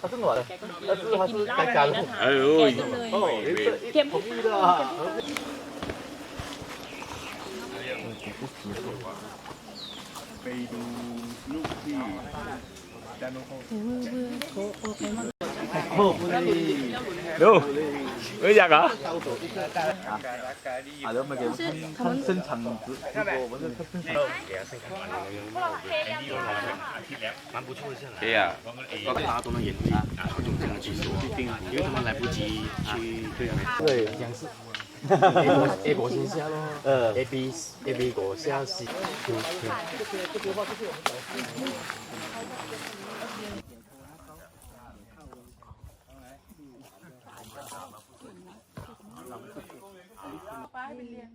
他是暖的，但是他是在家路。哎呦，哦，这甜同意的啊。 ไปดูลูกที่จานโนโค ดูรู้จักเหรอ 啊，然后给看生产直播，我们这看生产。 对呀，大家都能演绎啊，用这样的技术，因为他们来不及去对啊。对，像是 A 国先下咯呃， ，A B A B 国下 C Q Q。 ไปเรียน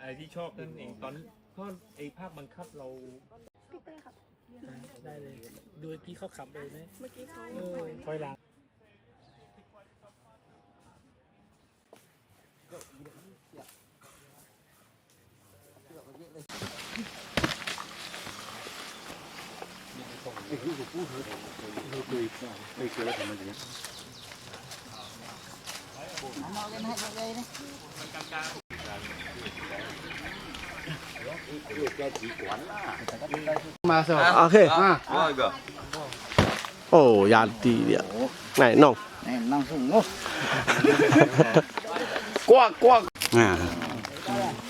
ไอที่ชอบนั่นเองตอนก็ไอภาพบังคับเราพี่เต้ครับ ได้เลย ดูพี่เขาขับเลยไหมเมื่อกี้เขาคอยหลังไอ้ที่ผมพูดเถอเราเคยเคยเจอแล้วทำไมอย่างนี้ nó lên hết đây đi ok ô, dàn tì đi này nong. này nông sung ngốc quá quá nè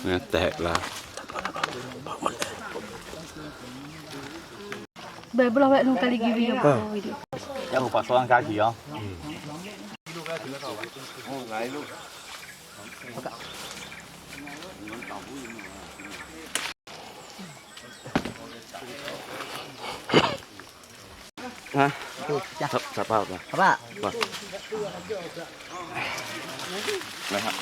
nè tẹt là Baik, belum baik nungkali gigi ya. Ya, lupa soal kaki ya. Oh, lain lu. ฮะจ้ะครับสับเปล่าครับครับว่าครับนะครับ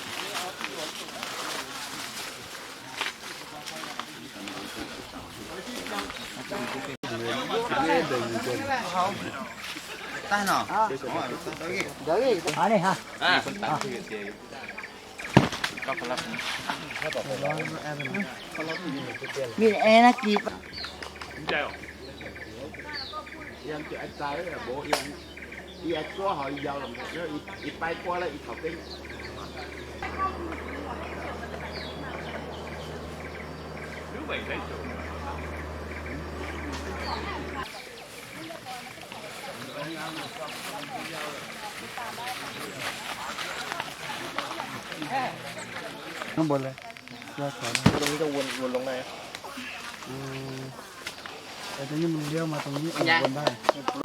ตั้งเนาะเดี๋ยวอีกเดี๋ยวอีกอันนี้ฮะอ่าคนตั้งที่เดียวก็คนละมีแอร์นะกีบใจหรอ bawa yang dia tua hal yang dia ipai tua lah ikau pun ข้างบนเลยตรงนี้จะวนวนลงไหน แต่ตรงนี้มันเลี้ยวมาตรงนี้เอาบนได้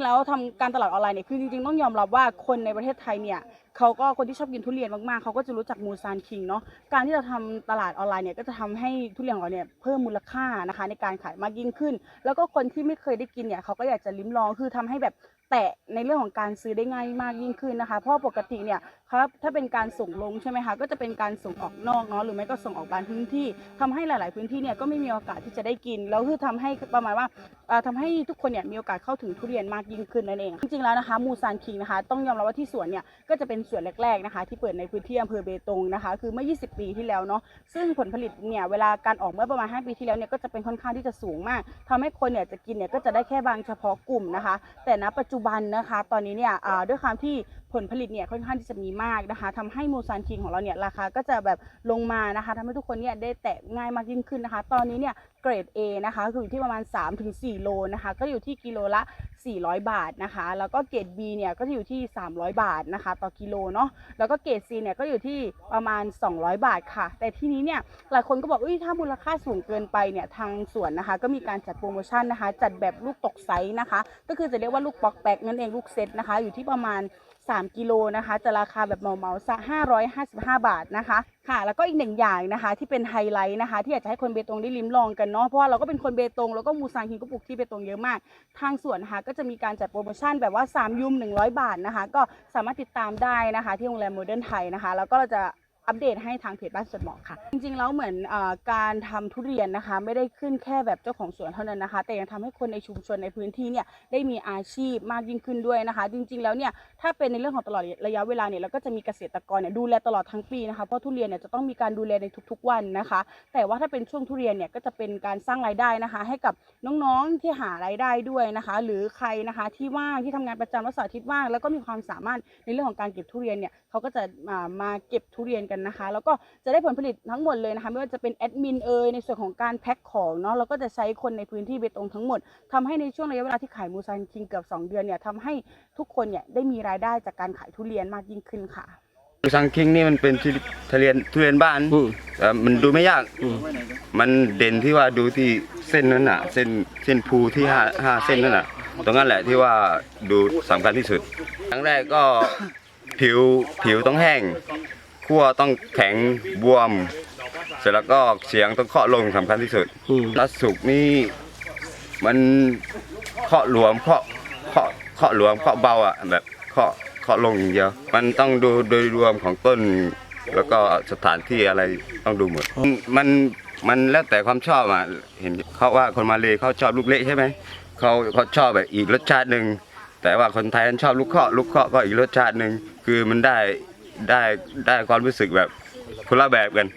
แล้วทำการตลาดออนไลน์เนี่ยคือจริงๆต้องยอมรับว่าคนในประเทศไทยเนี่ยเขาก็คนที่ชอบกินทุเรียนมากๆเขาก็จะรู้จักมูซานคิงเนาะการที่เราทำตลาดออนไลน์เนี่ยก็จะทำให้ทุเรียนของเราเนี่ยเพิ่มมูลค่านะคะในการขายมากยิ่งขึ้น แล้วก็คนที่ไม่เคยได้กินเนี่ยเขาก็อยากจะลิ้มลองคือทำให้แบบแตะในเรื่องของการซื้อได้ง่ายมากยิ่งขึ้นนะคะ เพราะว่าปกติเนี่ย ครับถ้าเป็นการส่งลงใช่ไหมคะก็จะเป็นการส่งออกนอกเนาะหรือไม่ก็ส่งออกบางพื้นที่ทำให้หลาย ๆ พื้นที่เนี่ยก็ไม่มีโอกาสที่จะได้กิน แล้วคือทำให้ประมาณว่าเอ่อทำให้ทุกคนเนี่ยมีโอกาสเข้าถึงทุเรียนมากยิ่งขึ้นนั่นเอง จริง ๆ แล้วนะคะมูซานคิงนะคะต้องยอมรับว่าที่สวนเนี่ยก็จะเป็นสวนแรก ๆ นะคะ ที่เปิดในพื้นที่อำเภอเบตงนะคะ คือเมื่อ 20 ปีที่แล้วเนาะซึ่งผลผลิตเนี่ยเวลาการออกเมื่อประมาณ 5 ปีที่แล้วเนี่ยก็จะเป็นค่อนข้างที่จะสูงมากทำให้คนเนี่ยจะกินเนี่ยก็จะได้แค่บางเฉพาะกลุ่มนะคะ แต่ณปัจจุบันนะคะ ตอนนี้เนี่ยด้วยความที่ผลผลิตเนี่ยค่อนข้างที่จะมีมากนะคะทำให้มูซานคิงของเราเนี่ยราคาก็จะแบบลงมานะคะทำให้ทุกคนเนี่ยได้แตะง่ายมากยิ่งขึ้นนะคะ ตอนนี้เนี่ยเกรด A นะคะคืออยู่ที่ประมาณ 3-4 โลนะคะ ก็อยู่ที่กิโลละ 400 บาทนะคะ แล้วก็เกรด B เนี่ยก็จะอยู่ที่ 300 บาทนะคะ ต่อกิโลเนาะแล้วก็เกรด C เนี่ยก็อยู่ที่ประมาณ 200 บาทค่ะ แต่ที่นี้เนี่ยหลายคนก็บอกเอ้ยถ้ามูลค่าสูงเกินไปเนี่ยทางสวนนะคะ ก็มีการจัดโปรโมชั่นนะคะ จัดแบบลูกตกไซส์นะคะ ก็คือจะเรียกว่าลูกปอกแปกนั่นเองลูกเซตนะคะ อยู่ที่ประมาณ3 กิโลนะคะ จะราคาแบบเหมาๆซะ555 บาทนะคะค่ะ แล้วก็อีกหนึ่งอย่างนะคะ ที่เป็นไฮไลท์นะคะ ที่อยากจะให้คนเบตงได้ลิ้มลองกันเนาะเพราะว่าเราก็เป็นคนเบตงแล้วก็มูซานคิงก็ปลูกที่เบตงเยอะมาก ทางสวนนะคะก็จะมีการจัดโปรโมชั่นแบบว่า 3 ยุม 100 บาทนะคะ ก็สามารถติดตามได้นะคะ ที่โรงแรมโมเดิร์นไทยนะคะ แล้วก็เราจะ อัปเดตให้ทางเพจบ้านสวนหมอกค่ะ จริงๆแล้วเหมือนอการทำทุเรียนนะคะ ไม่ได้ขึ้นแค่แบบเจ้าของสวนเท่านั้นนะคะ แต่ยังทำให้คนในชุมชนในพื้นที่เนี่ยได้มีอาชีพมากยิ่งขึ้นด้วยนะคะ จริงๆแล้วเนี่ยถ้าเป็นในเรื่องของตลอดระยะเวลาเนี่ยเราก็จะมีเกษตรกรเนี่ยดูแลตลอดทั้งปีนะคะเพราะทุเรียนเนี่ยจะต้องมีการดูแลในทุกๆวันนะคะ แต่ว่าถ้าเป็นช่วงทุเรียนเนี่ยก็จะเป็นการสร้างรายได้นะคะ ให้กับน้องๆที่หารายได้ด้วยนะคะ หรือใครนะคะที่ว่างที่ทำงานประจำวันเสาร์อาทิตย์ว่างแล้วก็มีความสามารถในเรื่องของการเก็บทุเรียนเนี่ยเขาก็จะมามาเก็บทุเรียนกันนะคะ แล้วก็จะได้ผลผลิตทั้งหมดเลยนะคะ ไม่ว่าจะเป็นแอดมินเอยในส่วนของการแพ็คของเนาะเราก็จะใช้คนในพื้นที่เบตงทั้งหมดทำให้ในช่วงระยะเวลาที่ขายมูซานคิงเกือบสองเดือนเนี่ยทำให้ทุกคนเนี่ยได้มีรายได้จากการขายทุเรียนมากยิ่งขึ้นค่ะซังคิงนี่มันเป็นทุทุเรียนทุเรียนบ้านแต่มันดูไม่ยาก มันเด่นที่ว่าดูที่เส้นนั้นน่ะเส้นเส้นภูที่ห้าห้าเส้นนั่นน่ะตรงนั้นแหละที่ว่าดูสำคัญที่สุดครั้งแรกก็ผิวผิวต้องแห้ง ขั้วต้องแข็งบวม เสร็จแล้วก็เสียงต้องเคาะลงสำคัญที่สุดแล้วสุกนี่มันเคาะหลวมเคาะเคาะเคาะหลวมเคาะเบาอะแบบเคาะเคาะลงอย่างเดียวมันต้องดูโดยรวมของต้น แล้วก็สถานที่อะไรต้องดูหมด มันมันแล้วแต่ความชอบอะเห็นเขาว่าคนมาเลยเขาชอบลูกเละใช่ไหมเขาเขาชอบแบบอีกรสชาติหนึ่งแต่ว่าคนไทยนั้นชอบลูกเคาะลูกเคาะก็อีกรสชาติหนึ่งคือมันได้ ได้ได้ความรู้สึกแบบคนละแบบกัน